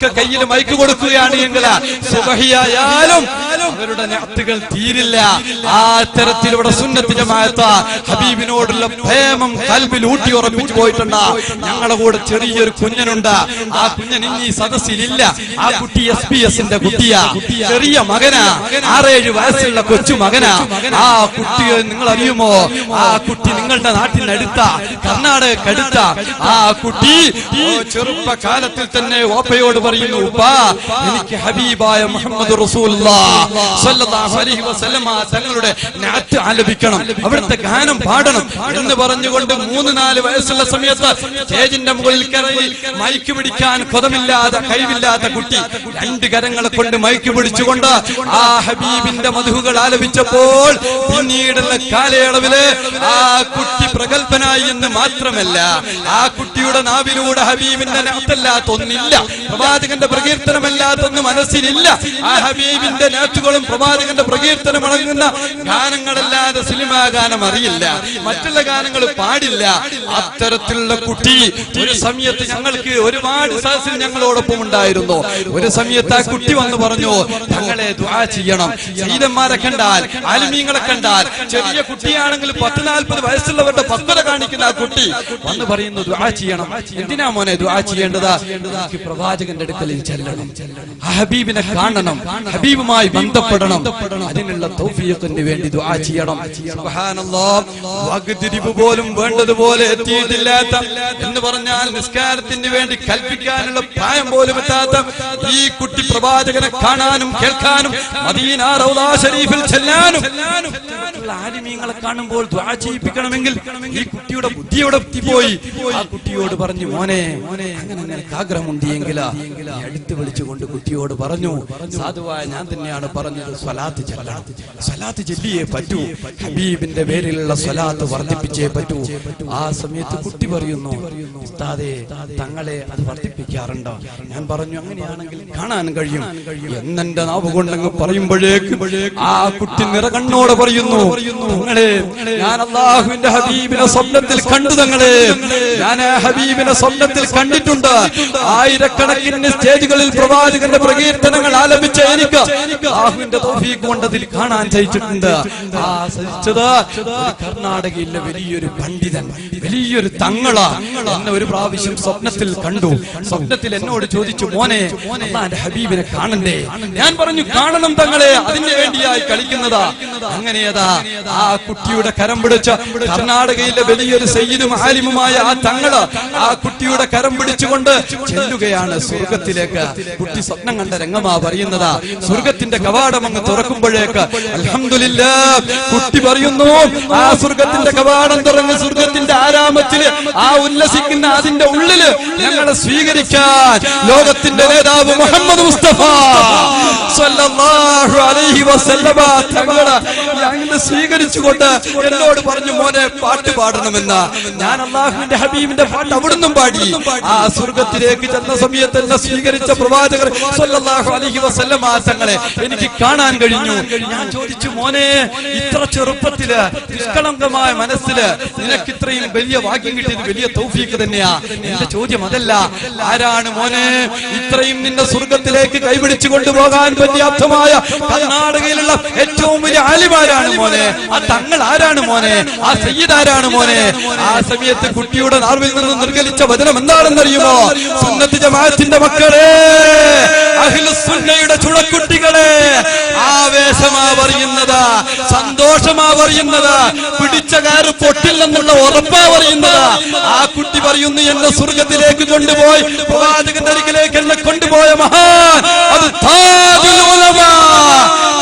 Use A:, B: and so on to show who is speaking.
A: കയ്യിൽ മൈക്ക് കൊടുക്കുകയാണ് എങ്കിൽ സുബഹിയായാലും അവരുടെ ഞാത്തുകൾ തീരില്ല. ആ തരത്തിലൂടെ സുന്നത്തിന്റെ ജമാഅത്ത ഹബീബിനോടുള്ള പ്രേമം കൽബിൽ ഊട്ടി ഉറപ്പിച്ചു പോയിട്ടുണ്ട്. ഞങ്ങളുടെ കൂടെ ചെറിയൊരു കുഞ്ഞനുണ്ട്. ആ കുഞ്ഞൻ ഇനി സദസ്സിലില്ല. ആ കുട്ടി എസ് പി എസിന്റെ കുട്ടിയാ. ചെറിയ മകനാ. ആറേഴ് വയസ്സുള്ള കൊച്ചു മകനാ. ആ കുട്ടിയെ നിങ്ങൾ അറിയുമോ ആ കുട്ടി നിങ്ങളുടെ നാട്ടിനടുത്ത. അടുത്ത. ആ കുട്ടി ചെറുപ്പകാലത്തിൽ തന്നെ ഓപ്പയോട് പറയുന്നു ഉപ്പാ എനിക്ക് ഹബീബായ മുഹമ്മദ് വസല്ലമ തങ്ങളുടെ നാറ്റ് ആലപിക്കണം. അവിടുത്തെ ഗാനം പാടണം എന്ന് പറഞ്ഞുകൊണ്ട് മൂന്ന് നാല് വയസ്സുള്ള സമയത്ത് സ്റ്റേജിന്റെ മുകളിൽ കയറി മൈക്ക് പിടിക്കാൻ കൊതമില്ലാതെ കഴിവില്ലാത്ത കുട്ടി രണ്ട് കരങ്ങളെ കൊണ്ട് മൈക്ക് പിടിച്ചുകൊണ്ട് ആ ഹബീബിന്റെ മധുഹുകൾ ആലപിച്ചപ്പോൾ പിന്നീടുള്ള കാലയളവിൽ ആ കുട്ടി പ്രഗത്ഭനായി എന്ന് മാത്രമല്ല ആ കുട്ടിയുടെ നാവിലൂടെ ഹബീബിന്റെ നാത്തല്ലാത്തൊന്നില്ല പ്രവാചകന്റെ പ്രകീർത്തനമല്ലാത്തൊന്നും മനസ്സിലില്ല. ആ ഹബീബിന്റെ നാറ്റുകളും പ്രവാചകന്റെ പ്രകീർത്തനം അടങ്ങുന്ന ഗാനങ്ങളല്ലാതെ സിനിമാ ഗാനം അറിയില്ല. മറ്റുള്ള ഗാനങ്ങൾ പാടില്ല. അത്തരത്തിലുള്ള കുട്ടി ഒരു സമയത്ത് ഞങ്ങൾക്ക് ഒരുപാട് സദസ്സിൽ ഞങ്ങളോടൊപ്പം ഉണ്ടായിരുന്നു. ഒരു സമയത്ത് ആ കുട്ടി വന്ന് പറഞ്ഞു ഞങ്ങളെ ചെയ്യണം. സീതന്മാരെ കണ്ടാൽ ആലിമീങ്ങളെ കണ്ടാൽ ചെറിയ കുട്ടിയാണെങ്കിൽ പത്ത് നാൽപ്പത് വയസ്സുള്ളവരുടെ പക്വത കാണിക്കുന്ന ആ കുട്ടി വന്ന് പറയുന്നു ദുആ ചെയ്യണം എന്തിനാ മോനെ ദുആ ചെയ്യേണ്ടത് എനിക്ക് പ്രവാചകന്റെ അടുക്കലിൽ ചെല്ലണം ഹബീബിനെ കാണണം ഹബീബുമായി ബന്ധപ്പെടണം അതിനുള്ള തൗഫീഖിന് വേണ്ടി ദുആ ചെയ്യണം സുബ്ഹാനല്ലാഹ് വഗ്തിരിവ് പോലും വേണ്ടതുപോലെ എത്തിയിട്ടില്ലാത്ത എന്ന് പറഞ്ഞാൽ നിസ്കാരത്തിന് വേണ്ടി കൽപ്പിക്കാനുള്ള പ്രായം പോലും എത്താത്ത ഈ കുട്ടി പ്രവാചകനെ കാണാനും കേൾക്കാനും മദീന റൗദാ ഷരീഫിൽ ചെല്ലാനും ആലിമീങ്ങളെ കാണുമ്പോൾ ദ്വാ ചെയ്യിപ്പിക്കണമെങ്കിൽ ഈ കുട്ടിയുടെ ബുദ്ധി പോയി ആ കുട്ടിയോട് പറഞ്ഞു മോനെ മോനെ അങ്ങനെ നിനക്ക് ആഗ്രഹമുണ്ട് എടുത്തു വിളിച്ചുകൊണ്ട് കുട്ടിയോട് പറഞ്ഞു സാധുവായ ഞാൻ തന്നെയാണ് പറഞ്ഞത് സ്വലാത്ത് ചെല്ലാത്ത് സ്വലാത്ത് ചെല്ലിയേ പറ്റൂ. ഹബീബിന്റെ പേരിലുള്ള സ്വലാത്ത് വർദ്ധിപ്പിച്ചേ പറ്റൂ. ആ സമയത്ത് കുട്ടി പറയുന്നു ഉസ്താദേ തങ്ങളെ അത് വർദ്ധിപ്പിക്കാറുണ്ടോ? ഞാൻ പറഞ്ഞു അങ്ങനെയാണെങ്കിൽ കാണാൻ കഴിയും. എന്നെന്റെ നാവ് കൊണ്ടങ്ങ് പറയുമ്പോഴേക്ക് ആ കുട്ടി നിറകണ്ണോടെ പറയുന്നു ഞാൻ അള്ളാഹുവിന്റെ ഹബീബിനെ സ്വപ്നത്തിൽ കണ്ടു തങ്ങളെ. ഞാൻ ഹബീബിനെ സ്വപ്നത്തിൽ കണ്ടിട്ടുണ്ട്. ആയിരക്കണക്കിന് സ്റ്റേജുകളിൽ പ്രവാചകന്റെ പ്രകീർത്തനങ്ങൾ ആലപിച്ച എനിക്ക് ബാഹുവിന്റെ കാണാൻ ചയിച്ചിട്ടുണ്ട് ആ സഹിച്ചത് കർണാടകയിലെ വലിയൊരു പണ്ഡിതൻ വലിയൊരു തങ്ങള എന്നെ ഒരു പ്രാവശ്യം സ്വപ്നത്തിൽ കണ്ടു. സ്വപ്നത്തിൽ എന്നോട് ചോദിച്ചു മോനെ അള്ളാന്റെ ഹബീബിനെ കാണണ്ടേ? ഞാൻ പറഞ്ഞു കാണണം തങ്ങളെ അതിന് വേണ്ടിയായി കളിക്കുന്നതാ. അങ്ങനെയതാ ആ കുട്ടിയുടെ കരം പിടിച്ച കർണാടകയിലെ വലിയൊരു സയ്യിദും ആലിമുമായ ആ തങ്ങൾ ആ കുട്ടിയുടെ കരം പിടിച്ചുകൊണ്ട് ചെല്ലുകയാണ് സ്വർഗത്തിലേക്ക്. കുട്ടി സ്വപ്നം കണ്ട രംഗമാ പറയുന്നതാ. സ്വർഗത്തിന്റെ കവാടം അങ്ങ് തുറക്കുമ്പോഴേക്ക് അലഹമില്ല കുട്ടി പറയുന്നു ആ സ്വർഗത്തിന്റെ കവാടം തുറന്ന് സ്വർഗത്തിന്റെ ആരാമത്തിൽ ആ ഉല്ലസിക്കുന്ന അതിന്റെ ഉള്ളിൽ ഞങ്ങളെ സ്വീകരിക്കാൻ ലോകത്തിന്റെ നേതാവ് മുഹമ്മദ് മുസ്തഫ. തങ്ങളെ അങ്ങനെ സ്വീകരിച്ചുകൊണ്ട് എന്നോട് പറഞ്ഞു മോനെ പാട്ട് പാടണമെന്ന് ഞാൻ അള്ളാഹുവിന്റെ ഹബീബിന്റെ പാട്ട് അവിടുന്ന് പാടി. ആ സ്വർഗത്തിലേക്ക് ചെന്ന സമയത്ത് എന്നെ സ്വീകരിച്ച പ്രവാചകർ സല്ലല്ലാഹു അലൈഹി തങ്ങളെ എനിക്ക് കാണാൻ കഴിഞ്ഞു. ഞാൻ ചോദിച്ചു മോനെ ഇത്ര ചെറുപ്പത്തിൽ നിഷ്കളങ്കമായ മനസ്സിൽ നിനക്ക് ഇത്രയും വലിയ വാക്യം കിട്ടിയത് വലിയ തൗഫീക്ക് തന്നെയാ? എന്റെ ചോദ്യം അതല്ല. ആരാണ് മോനെ ഇത്രയും നിന്നെ സ്വർഗത്തിലേക്ക് കൈപിടിച്ചു കൊണ്ടുപോകാൻ പര്യാപ്തമായ കർണാടകയിലുള്ള ഏറ്റവും വലിയ ആലിമാരാണ് മോനെ. ആ തങ്ങൾ ആരാണ് മോനെ? ആ സയ്യിദ് ആരാണ് മോനെ? ആ സമയത്ത് കുട്ടിയുടെ നാർവിൽ നിന്ന് നിർഗലിച്ച വചനം എന്താണെന്നറിയുമോ? അറിയുമോ ജമാഅത്തിന്റെ മക്കളെ സുന്നയുടെ ചുഴക്കുട്ടികളെ ആവേശമാ പറയുന്നത് സന്തോഷമാ പറയുന്നത് പിടിച്ച കാര് പൊട്ടില്ലെന്നുള്ള ഉറപ്പാ പറയുന്നത്. ആ കുട്ടി പറയുന്നു എന്നെ സ്വർഗത്തിലേക്ക് കൊണ്ടുപോയി പ്രവാചകന്റെ അരികിലേക്ക് എന്നെ കൊണ്ടുപോയ മഹാൻ അത്